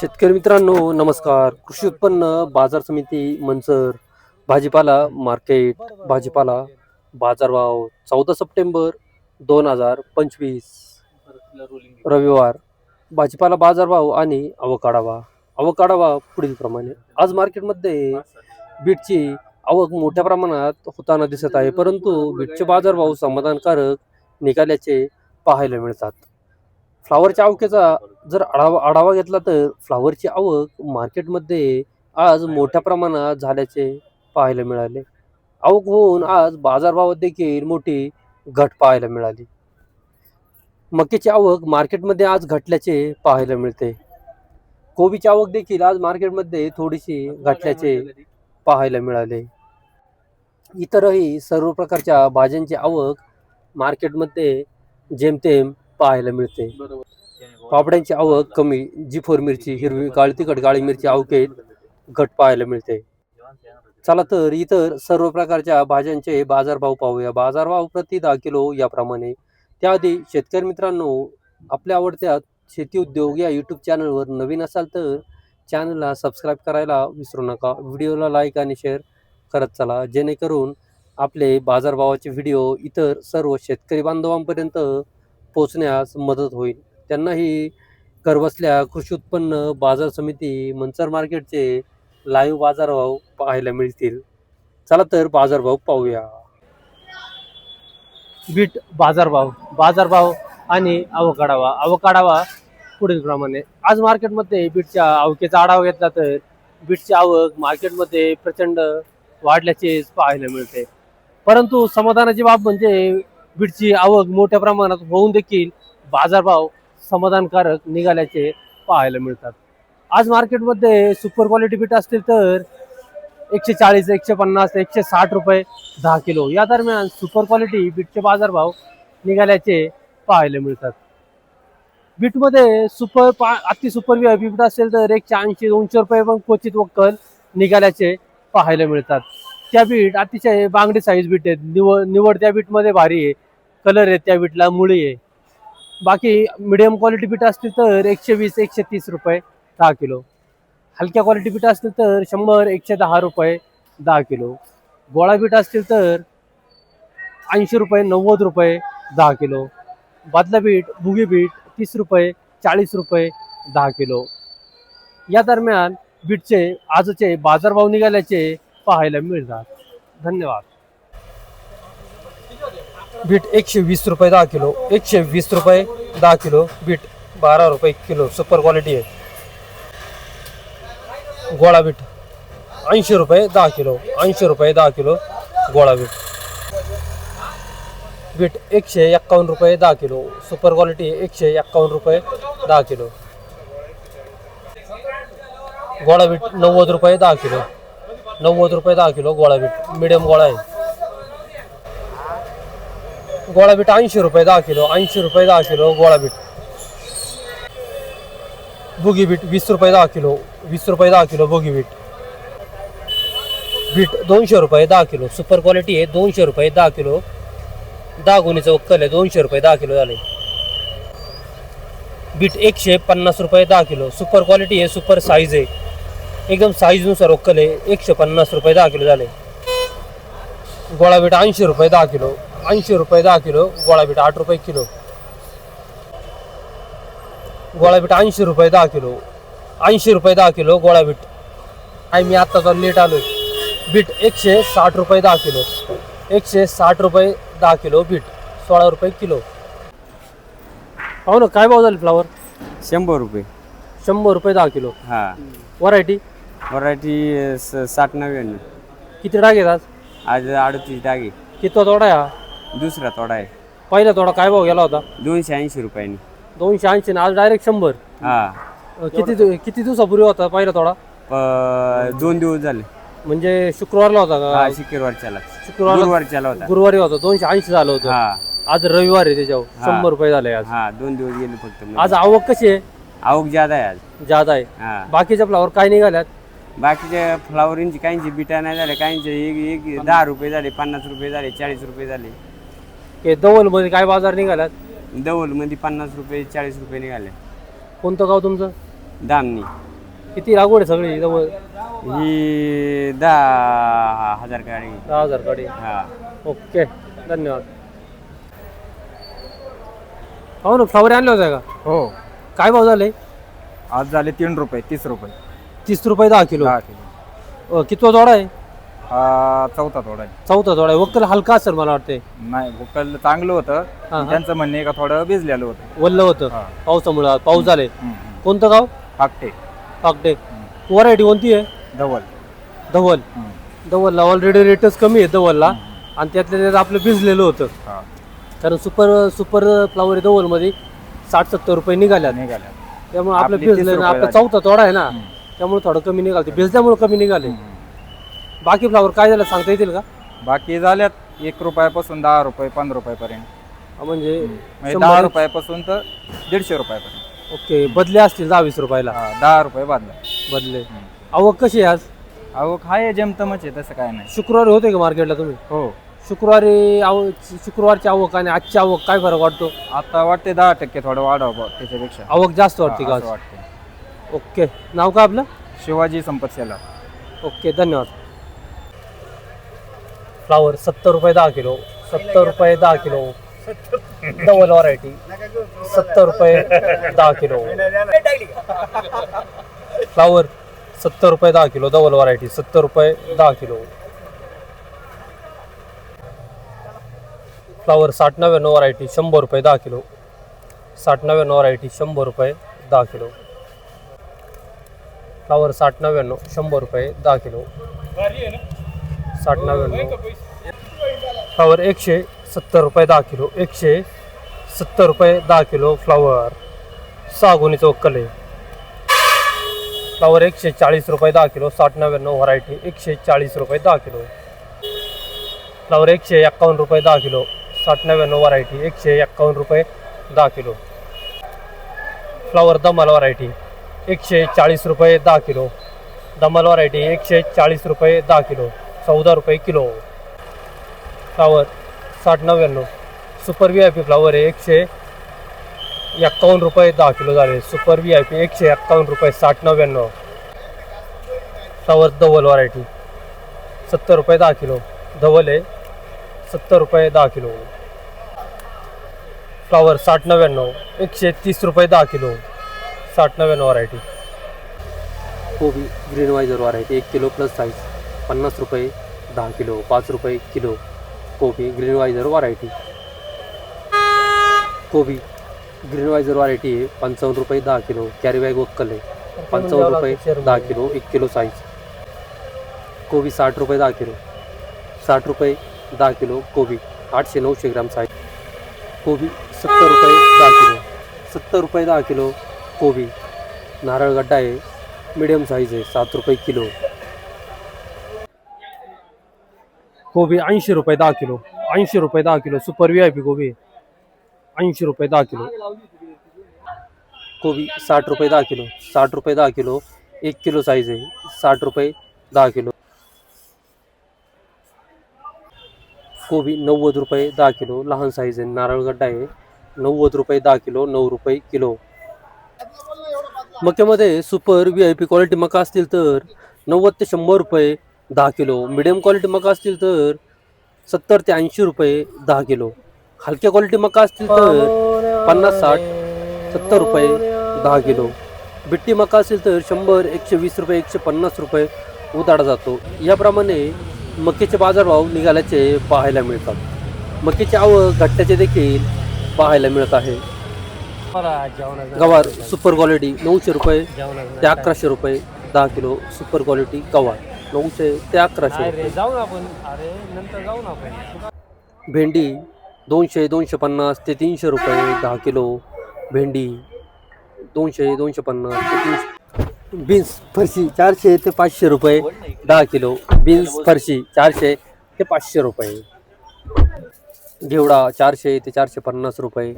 शेतकरी मित्रांनो नमस्कार. कृषी उत्पन्न बाजार समिती मंचर भाजीपाला मार्केट भाजीपाला बाजारभाव चौदा सप्टेंबर दोन हजार पंचवीस. रविवार भाजीपाला बाजारभाव आणि अवकाढावा अवकाढावा पुढील प्रमाणे. आज मार्केटमध्ये बीटची आवक मोठ्या प्रमाणात होताना दिसत आहे परंतु बीटचे बाजारभाव समाधानकारक निघाल्याचे पाहायला मिळतात. फ्लावरच्या आवकेचा जर आढावा आढावा घेतला तर फ्लावरची आवक मार्केटमध्ये आज मोठ्या प्रमाणात झाल्याचे पाहायला मिळाले. आवक होऊन आज बाजारभावात देखील मोठी घट पाहायला मिळाली. मक्याची आवक मार्केटमध्ये आज घटल्याचे पाहायला मिळते. कोबीची आवक देखील आज मार्केटमध्ये थोडीशी घटल्याचे पाहायला मिळाले. इतरही सर्व प्रकारच्या भाज्यांची आवक मार्केटमध्ये जेमतेम पाहायला मिळते. पापड्यांची आवक कमी जी फोर मिरची हिरवी काळी तिखट काळी मिरची आवकेत घट पाहायला मिळते. चला तर इतर सर्व प्रकारच्या भाज्यांचे बाजारभाव पाहूया. बाजारभाव प्रति दहा किलो याप्रमाणे. त्याआधी शेतकरी मित्रांनो आपल्या आवडत्या शेती उद्योग या यूट्यूब चॅनलवर नवीन असाल तर चॅनलला सबस्क्राईब करायला विसरू नका. व्हिडिओला लाईक आणि शेअर करत चला. जेणेकरून आपले बाजारभावाचे व्हिडिओ इतर सर्व शेतकरी बांधवांपर्यंत पोचण्यास मदत होईल. त्यांनाही घरबसल्या कृषी उत्पन्न बाजार समिती मंचर मार्केटचे लाईव्ह बाजारभाव पाहायला मिळतील. चला तर बाजारभाव पाहूया. बीट बाजारभाव बाजारभाव आणि अवकाढावा. अवकाढावा पुढील प्रमाणे आज मार्केटमध्ये बीटच्या आवकेचा आढावा घेतला तर बीटची आवक मार्केटमध्ये प्रचंड वाढल्याचे पाहायला मिळते. परंतु समाधानाची बाब म्हणजे बीटची आवक मोठ्या प्रमाणात होऊन देखील बाजारभाव समाधानकारक निघाल्याचे पाहायला मिळतात. आज मार्केटमध्ये सुपर क्वालिटी बीट असतील तर एकशे चाळीस एकशे पन्नास एकशे साठ रुपये दहा किलो. या दरम्यान सुपर क्वालिटी बीटचे बाजारभाव निघाल्याचे पाहायला मिळतात. बीटमध्ये सुपर पा अति सुपर बीट असेल तर एकशे ऐंशी दोनशे रुपये पण क्वचित वक्कल निघाल्याचे पाहायला मिळतात. त्या बीट अतिशय बांगडी साईज बीट आहेत. निवड निवड त्या बीटमध्ये भारी आहे. कलर आहे त्या बीटला मुळी आहे. बाकी मिडियम क्वालिटी बीट असतील तर एकशे वीस एकशे तीस रुपये दहा किलो. हलक्या क्वालिटी बीट असतील तर शंभर एकशे दहा रुपये दहा किलो. गोळा बीट असतील तर ऐंशी रुपये नव्वद रुपये दहा किलो. बादला बीट भुगी बीट तीस रुपये चाळीस रुपये दहा किलो. या दरम्यान बीटचे आजचे बाजारभाव निघाल्याचे पाहायला मिळतात. धन्यवाद. बीट एकशे वीस रुपये दहा किलो एकशे वीस रुपये दहा किलो बीट बारा रुपये किलो सुपर क्वालिटी आहे. गोळा बीट ऐंशी रुपये दहा किलो ऐंशी रुपये दहा किलो गोळा बीट. बीट एकशे एक्कावन्न रुपये दहा किलो सुपर क्वालिटी एकशे एक्कावन्न रुपये दहा किलो. गोळा बीट नव्वद रुपये दहा किलो. नव्वद रुपये दहा किलो गोळा बीट मिडियम गोळा आहे. गोळा बीट ऐंशी रुपये दहा किलो ऐंशी रुपये दहा किलो गोळा बीट. बुगी बीट वीस रुपये दहा किलो वीस रुपये दहा किलो बुगी बीट. बीट दोनशे रुपये दहा किलो सुपर क्वालिटी आहे दोनशे रुपये दहा किलो. दहा गुणीचं वक्कल आहे दोनशे रुपये दहा किलो झाले. बीट एकशे पन्नास रुपये दहा किलो सुपर क्वालिटी आहे सुपर साईज आहे. एकदम साईजनुसार वक्कल आहे एकशे पन्नास रुपये दहा किलो झाले. गोळा बीट ऐंशी रुपये दहा किलो. ऐंशी रुपये दहा किलो. गोळा बीट आठ रुपये किलो. गोळा बीट ऐंशी रुपये दहा किलो. ऐंशी रुपये दहा किलो गोळा बीट आणि मी आत्ताचा लेट आलोय. बीट एकशे साठ रुपये दहा किलो. एकशे साठ रुपये दहा किलो बीट. सोळा रुपये किलो. हो ना काय भाव झाले फ्लावर शंभर रुपये. शंभर रुपये दहा किलो. हा. व्हरायटी व्हरायटी साठ नव्याण्णव. किती डाग आहेत आज? आज अडतीस डागे कितवा तोडा आहे हा? दुसरा तोडा आहे. पहिला तोडा काय भाव गेला होता? दोनशे ऐंशी रुपयांनी. दोनशे ऐंशी आज डायरेक्ट शंभर. हा. अं, किती दिव- किती दिवसापूर्वी होता पहिला तोडा? प- दोन दिवस झाले. म्हणजे शुक्रवारला होता हा का शुक्रवारच्याला. शुक्रवारला गुरुवारच्याला होता. गुरुवारी होता. दोनशे ऐंशी झालं होतं. हा. आज रविवार आहे त्याच्यावर. हा. शंभर रुपये झाले आज. हा दोन दिवस गेले फक्त. आज आवक कशी आहे? आवक ज्यादा आहे आज. जादा आहे. हा. बाकीच्या फ्लावर काय निघाल्यात? बाकीच्या फ्लावरिंगची काहींची बिटा नाही झाले काहींचे एक एक दहा रुपये झाले पन्नास रुपये झाले चाळीस रुपये झाले. की दवलमध्ये काय बाजार निघाल्यात दौलमध्ये पन्नास रुपये चाळीस रुपये निघाले. कोणतं गाव तुमचं? दामनी किती लागवड आहे सगळी जवळ ही दहा हजार गाडी. दहा हजार गाडी. हा. ओके धन्यवाद. हो ना फ्लावर आणले होते का? हो. काय भाव झाले? आज झाले तीन रुपये तीस रुपये. तीस रुपये दहा किलो. दहा किलो. अ, कितवा जोडा आहे? हा चौथा थोडा आहे. चौथा जोडा आहे. वक्कल हलका असेल मला वाटते नाही भुकल चांगलं होतं. हा. त्यांचं म्हणणे आहे का थोडं भिजलेलं होतं. वल्ल होतं. हा. पावसामुळे पाऊस झाले हम्म, हम्म. कोणतं गाव? फाकटे. पाकटे व्हरायटी कोणती आहे? धवल. धवल. हम्म. धवलला ऑलरेडी रेटच कमी आहे धवलला. आणि त्यातल्या त्यात आपलं भिजलेलं होतं. हा. कारण सुपर सुपर फ्लावर आहे धवलमध्ये. साठ सत्तर रुपये निघाल्या निघाल्या त्यामुळे आपलं आपली तीस भिजलं रुपये आपला झाली. चौथा तोडा आहे ना. हम्म. त्यामुळे थोडं कमी निघालते भिजल्यामुळे कमी निघाले. बाकी फ्लावर काय झालं सांगता येतील का? बाकी झाल्यात. एक रुपयापासून दहा रुपये पंधरा रुपयापर्यंत. म्हणजे म्हणजे शंभर दहा रुपयापासून तर दीडशे रुपयापर्यंत. ओके बदले असतील दहा वीस रुपयाला. हा, दहा रुपये बादला. बदले. आवक कशी आहे आज? अहो काय जमतमच आहे तसं काय नाही. शुक्रवारी होते का मार्केटला तुम्ही? हो. शुक्रवारी आव शुक्रवारची आवक आणि आजची आवक काय फरक वाटतो? आता वाटते दहा टक्के थोडं वाढावं बुवा त्याच्यापेक्षा. आवक जास्त वाटते का आज? असं वाटते. ओके. नाव काय आपलं? शिवाजी संपत सेला. ओके धन्यवाद. फ्लावर सत्तर रुपये दहा किलो. सत्तर रुपये दहा किलो. Double variety. सत्तर रुपये दहा किलो. फ्लावर सत्तर रुपये दहा किलो. डबल व्हरायटी सत्तर रुपये दहा किलो. फ्लावर साठ नव्याण्णव व्हरायटी शंभर रुपये दहा किलो. साठ नव्याण्णव व्हरायटी शंभर रुपये दहा किलो. फ्लावर साठ नव्याण्णव शंभर रुपये दहा किलो. साठ नव्याण्णव. फ्लावर एकशे सत्तर रुपये दहा किलो. एकशे सत्तर रुपये दहा किलो फ्लावर. सागुनी गुणीचं वक्कल फ्लावर एकशे चाळीस रुपये दहा किलो. साठ नव्याण्णव व्हरायटी एकशे चाळीस रुपये दहा किलो. फ्लावर एकशे एक्कावन्न रुपये दहा किलो. साठ नव्याण्णव व्हरायटी एकशे एक्कावन्न रुपये दहा किलो. फ्लावर दमाल व्हरायटी. एकशे चाळीस रुपये दहा किलो. दमल व्हरायटी एकशे चाळीस रुपये दहा किलो. चौदा रुपये किलो. फ्लावर साठ नव्याण्णव. Super V I P flower आहे एकशे एक्कावन्न रुपये दहा किलो झाले. सुपर व्ही आय पी एकशे एक्कावन्न रुपये साठ नव्याण्णव. फ्लावर धवल व्हरायटी सत्तर रुपये दहा किलो. धवल आहे सत्तर रुपये दहा किलो. फ्लावर साठ नव्याण्णव. एकशे तीस रुपये दहा किलो. साठ नव्याण्णव व्हरायटी कोबी ग्रीन वायझर व्हरायटी एक किलो प्लस साईज पन्नास रुपये दहा किलो पाच रुपये किलो. कोबी ग्रीन वायझर व्हरायटी कोबी ग्रीन वायझर व्हरायटी आहे. पंचावन्न रुपये दहा किलो. कॅरी बॅग वक्कल आहे. पंचावन्न रुपये दहा किलो एक किलो साईज कोबी साठ रुपये दहा किलो. साठ रुपये दहा किलो. कोबी आठशे नऊशे ग्राम साईज कोबी सत्तर रुपये दहा किलो. सत्तर रुपये दहा किलो. कोबी नारळ गड्डा आहे मिडियम साईज आहे सात रुपये किलो. कोबी ऐंशी रुपये दहा किलो. ऐंशी रुपये दहा kilo. Super V I P कोबी ऐंशी रुपये दहा किलो. कोबी साठ रुपये दहा किलो. साठ रुपये दहा किलो. एक किलो साईज आहे. साठ रुपये दहा किलो. कोबी नव्वद रुपये दहा किलो. लहान साईज आहे. नारळ गड्डा आहे. नव्वद रुपये दहा किलो. नऊ रुपये kilo. मक्यामध्ये super V I P quality मका असतील तर नव्वद ते शंभर रुपये दहा किलो. मिडियम क्वालिटी मका असतील तर सत्तर ते ऐंशी रुपये दहा किलो. हलक्या क्वालिटी मका असतील तर पन्नास साठ सत्तर रुपये दहा किलो. बिट्टी मका असेल तर शंभर एकशे वीस रुपये एकशे पन्नास रुपये उतारा जातो. याप्रमाणे मक्याचे बाजारभाव निघाल्याचे पाहायला मिळतात. मक्याची आवक घट्ट्याचे देखील पाहायला मिळत आहे. गवार सुपर क्वालिटी नऊशे रुपये. ते अकराशे रुपये दहा किलो सुपर क्वालिटी गवार. नऊशे ते अकराशे जाऊ आपण. अरे नंतर जाऊ ना आपण. भेंडी दोनशे दोनशे पन्नास ते तीनशे रुपये दहा किलो. भेंडी दोनशे दोनशे पन्नास ते तीनशे. बीन्स फरशी चारशे ते पाचशे रुपये दहा किलो. बीन्स फरशी चारशे ते पाचशे रुपये. घेवडा चारशे ते चारशे पन्नास रुपये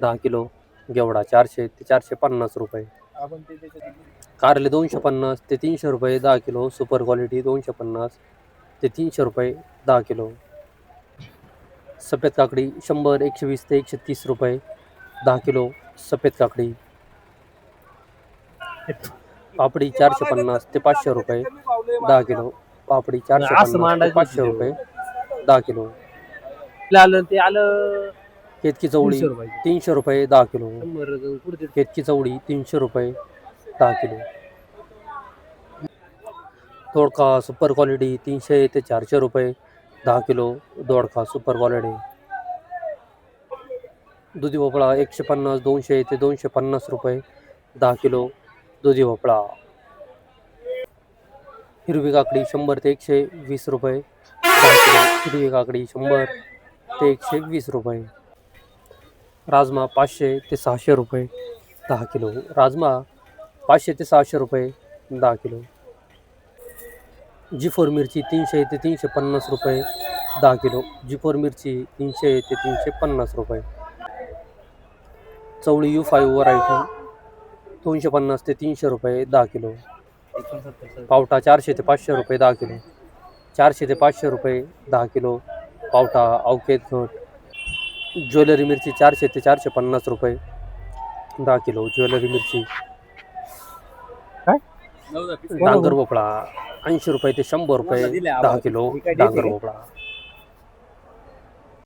दहा किलो. घेवडा चारशे ते चारशे पन्नास रुपये. कारले दोनशे पन्नास ते तीनशे रुपये दहा किलो. सुपर क्वालिटी दोनशे पन्नास ते तीनशे रुपये दहा किलो. सफेद काकडी शंभर एकशे वीस ते एकशे तीस रुपये दहा किलो सफेद काकडी. पापडी चारशे पन्नास ते पाचशे रुपये दहा किलो. पापडी चारशे असं पन्नास ते मांडायचं पाचशे. रुपये दहा किलो. आलं ते आलं केतकी चवळी तीनशे रुपये. तीनशे रुपये दहा किलो. शंभर पुढे ते केतकी चवळी तीनशे रुपये दहा किलो. दोडका सुपर क्वालिटी तीनशे ते चारशे रुपये दहा किलो दोडका सुपर क्वालिटी दुधी भोपळा एकशे पन्नास दोनशे ते दोनशे पन्नास रुपये दहा किलो दुधी भोपळा. हिरवी काकडी शंभर ते एकशे वीस रुपये दहा किलो. हिरवी काकडी शंभर ते एकशे वीस रुपये. राजमा पाचशे ते सहाशे रुपये दहा किलो. राजमा पाचशे ते सहाशे रुपये दहा किलो. जी फोर मिरची तीनशे ते तीनशे पन्नास रुपये दहा किलो. जी फोर मिरची तीनशे ते तीनशे पन्नास रुपये. चवळी यू फाईव्ह व्हरायटी दोनशे पन्नास ते तीनशे रुपये दहा किलो. पावटा चारशे ते पाचशे रुपये दहा किलो. चारशे ते पाचशे रुपये दहा किलो. पावटा अवकेत घट ज्वेलरी मिरची चारशे ते चारशे पन्नास रुपये. दहा किलो ज्वेलरी मिरची. डांगर भोपळा ऐंशी रुपये ते शंभर रुपये दहा किलो डांगर भोपळा.